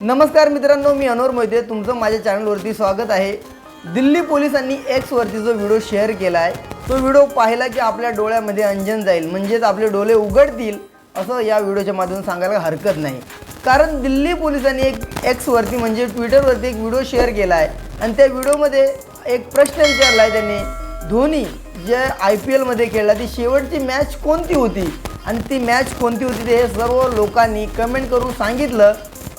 नमस्कार मित्रांनो मी अनोर मोहिते. तुमचं माझ्या चॅनलवरती स्वागत आहे. दिल्ली पोलिसांनी एक्सवरती जो व्हिडिओ शेअर केला आहे तो व्हिडिओ पाहिला की आपल्या डोळ्यामध्ये अंजन जाईल. म्हणजेच आपले डोळे उघडतील असं या व्हिडिओच्या माध्यमातून सांगायला हरकत नाही. कारण दिल्ली पोलिसांनी एक एक्सवरती म्हणजे ट्विटरवरती एक व्हिडिओ शेअर केला आहे. आणि त्या व्हिडिओमध्ये एक प्रश्न विचारला आहे त्यांनी. धोनी जे आय पी एलमध्ये खेळला ती शेवटची मॅच कोणती होती? आणि ती मॅच कोणती होती ते हे सर्व लोकांनी कमेंट करून सांगितलं.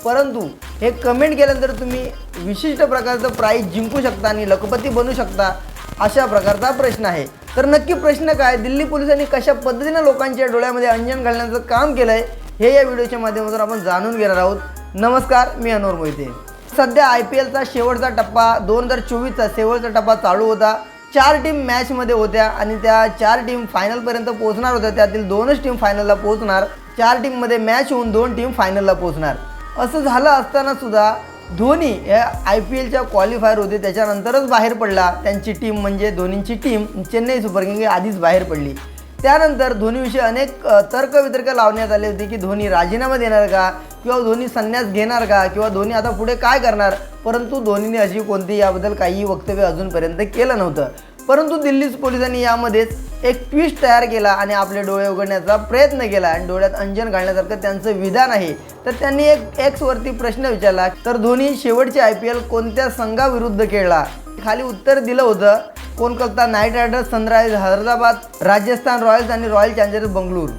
परंतु हे कमेंट केल्यानंतर तुम्ही विशिष्ट प्रकारचं प्राईज जिंकू शकता आणि लखपती बनू शकता अशा प्रकारचा प्रश्न आहे. तर नक्की प्रश्न काय? दिल्ली पोलिसांनी कशा पद्धतीनं लोकांच्या डोळ्यामध्ये अंजन घालण्याचं काम केलं आहे हे या व्हिडिओच्या माध्यमातून आपण जाणून घेणार आहोत. नमस्कार मी अनोर मोहिते. सध्या आय पी एलचा शेवटचा टप्पा दोन हजार चोवीसचा शेवटचा टप्पा चालू होता. चार टीम मॅचमध्ये होत्या आणि त्या चार टीम फायनलपर्यंत पोहोचणार होत्या. त्यातील दोनच टीम फायनलला पोहोचणार. चार टीममध्ये मॅच होऊन दोन टीम फायनलला पोहोचणार. असं झालं असताना सुद्धा धोनी हे आय पी एलच्या क्वालिफायर होते त्याच्यानंतरच बाहेर पडला. त्यांची टीम म्हणजे धोनींची टीम चेन्नई सुपर किंग आधीच बाहेर पडली. त्यानंतर धोनीविषयी अनेक तर्कवितर्क लावण्यात आले होते की धोनी राजीनामा देणार का? किंवा धोनी संन्यास घेणार का? किंवा धोनी आता पुढे काय करणार? परंतु धोनीने अशी कोणती याबद्दल काहीही वक्तव्य अजूनपर्यंत केलं नव्हतं. परंतु दिल्ली पोलिसांनी यामध्येच एक ट्विस्ट तयार केला आणि आपले डोळे उघडण्याचा प्रयत्न केला. आणि डोळ्यात अंजन घालण्यासारखं त्यांचं विधान आहे. तर त्यांनी एक एक्सवरती प्रश्न विचारला तर धोनी शेवटचे आय पी एल कोणत्या संघाविरुद्ध खेळला? खाली उत्तर दिलं होतं Kolkata Knight Riders Sunrisers Hyderabad Rajasthan Royals आणि रॉयल चॅलेंजर्स बंगळूर.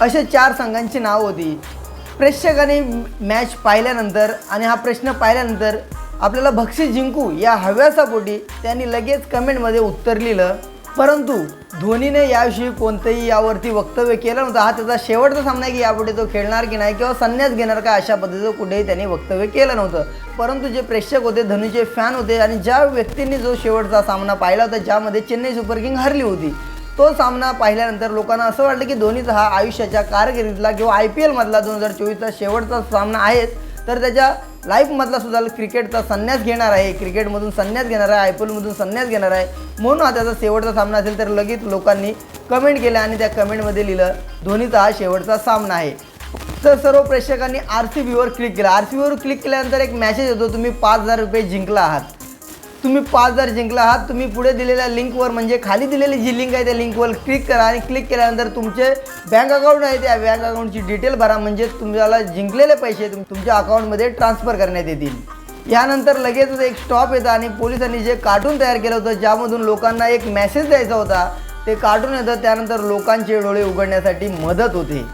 असे चार संघांची नावं होती. प्रेक्षकांनी मॅच पाहिल्यानंतर आणि हा प्रश्न पाहिल्यानंतर आपल्याला बक्षीस जिंकू या हव्यासापोटी त्यांनी लगेच कमेंटमध्ये उत्तर लिहिलं. परंतु धोनीने याविषयी कोणतंही यावरती वक्तव्य केलं नव्हतं. हा त्याचा शेवटचा सामना आहे की यापुढे तो खेळणार की नाही किंवा संन्यास घेणार का अशा पद्धतीचं कुठेही त्यांनी वक्तव्य केलं नव्हतं. परंतु जे प्रेक्षक होते धोनीचे फॅन होते आणि ज्या व्यक्तींनी जो शेवटचा सामना पाहिला होता ज्यामध्ये चेन्नई सुपर किंग हरली होती तो सामना पाहिल्यानंतर लोकांना असं वाटलं की धोनीचा हा आयुष्याच्या कारकिर्दीतला किंवा आय पी एलमधला दोन हजार चोवीसचा शेवटचा सामना आहेच तर त्याच्या लाईफमधला सुद्धा क्रिकेटचा संन्यास घेणार आहे. क्रिकेटमधून संन्यास घेणार आहे. आय पी एलमधून संन्यास घेणार आहे. म्हणून हा त्याचा शेवटचा सामना असेल तर लगेच लोकांनी कमेंट केल्या आणि त्या कमेंटमध्ये लिहिलं धोनीचा हा शेवटचा सामना आहे. तर सर्व प्रेक्षकांनी आर सी बीवर क्लिक केलं. आर सी बीवर क्लिक केल्यानंतर एक मॅसेज येतो तुम्ही पाच हजार रुपये जिंकला आहात. तुम्ही पाच हजार जिंकला आहात तुम्ही पुढे दिलेल्या लिंकवर म्हणजे खाली दिलेली जी लिंक आहे त्या लिंकवर क्लिक करा आणि क्लिक केल्यानंतर तुमचे बँक अकाउंट आहे त्या बँक अकाउंटची डिटेल भरा म्हणजे तुम्हाला जिंकलेले पैसे तुमच्या अकाउंटमध्ये ट्रान्सफर करण्यात येतील. यानंतर लगेचच एक स्टॉप येतं आणि पोलिसांनी जे कार्टून तयार केलं होतं ज्यामधून लोकांना एक मेसेज द्यायचा होता ते कार्टून येतं त्यानंतर लोकांचे डोळे उघडण्यासाठी मदत होते.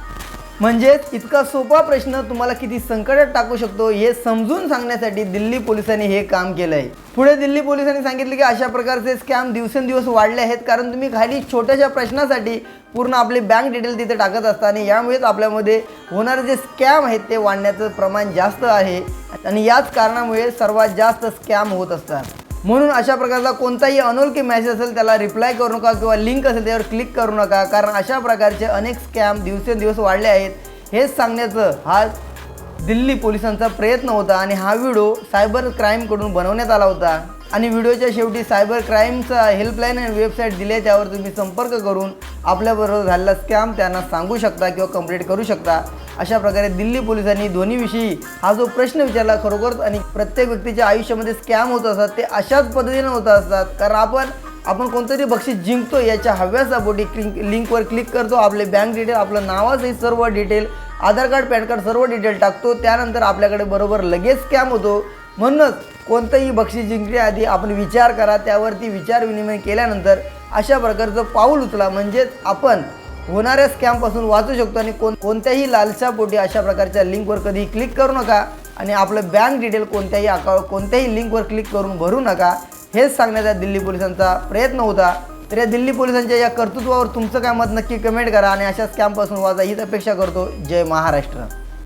म्हणजेच इतका सोपा प्रश्न तुम्हाला किती संकटात टाकू शकतो हे समजून सांगण्यासाठी दिल्ली पोलिसांनी हे काम केलं आहे पुढे दिल्ली पोलिसांनी सांगितले की अशा प्रकारचे स्कॅम दिवसेंदिवस वाढले आहेत कारण तुम्ही खाली छोट्याशा प्रश्नासाठी पूर्ण आपली बँक डिटेल तिथे टाकत असता आणि यामुळेच आपल्यामध्ये होणारे जे स्कॅम आहेत ते वाढण्याचं प्रमाण जास्त आहे आणि याच कारणामुळे सर्वात जास्त स्कॅम होत असतात. म्हणून अशा प्रकारचा कोणताही अनोळखी मॅसेज असेल त्याला रिप्लाय करू नका किंवा लिंक असेल त्यावर क्लिक करू नका. कारण अशा प्रकारचे अनेक स्कॅम दिवसेंदिवस वाढले आहेत. हेच सांगण्याचं हा दिल्ली पोलिसांचा प्रयत्न होता आणि हा व्हिडिओ सायबर क्राईमकडून बनवण्यात आला होता. आणि व्हिडिओच्या शेवटी सायबर क्राईमचा हेल्पलाईन आणि वेबसाईट दिली त्यावर तुम्ही संपर्क करून आपल्याबरोबर झालेला स्कॅम त्यांना सांगू शकता किंवा कंप्लीट करू शकता. अशा प्रकारे दिल्ली पोलिसांनी दोन्हीविषयी हा जो प्रश्न विचारला खरोखरच आणि प्रत्येक व्यक्तीच्या आयुष्यामध्ये स्कॅम होत असतात ते अशाच पद्धतीनं होत असतात. कारण आपण आपण कोणतरी बक्षीस जिंकतो याच्या हव्यासापोटी क्लिक लिंकवर क्लिक करतो आपले बँक डिटेल आपलं नावाचंही सर्व detail Aadhaar card PAN card सर्व डिटेल टाकतो त्यानंतर आपल्याकडे बरोबर लगेच स्कॅम होतो. म्हणूनच कोणतंही बक्षीस जिंकण्याआधी आपण विचार करा त्यावरती विचार विनिमय केल्यानंतर अशा प्रकारचं पाऊल उचला. म्हणजेच आपण होणाऱ्या स्कॅमपासून वाचू शकतो आणि कोण कोणत्याही लालसापोटी अशा प्रकारच्या लिंकवर कधी क्लिक करू नका आणि आपलं बँक डिटेल कोणत्याही अकाउंट कोणत्याही लिंकवर क्लिक करून भरू नका. हेच सांगण्याचा दिल्ली पोलिसांचा प्रयत्न होता. तर या दिल्ली पोलिसांच्या या कर्तृत्वावर तुमचं काय मत नक्की कमेंट करा आणि अशा स्कॅमपासून वाचा हीच अपेक्षा करतो. जय महाराष्ट्र.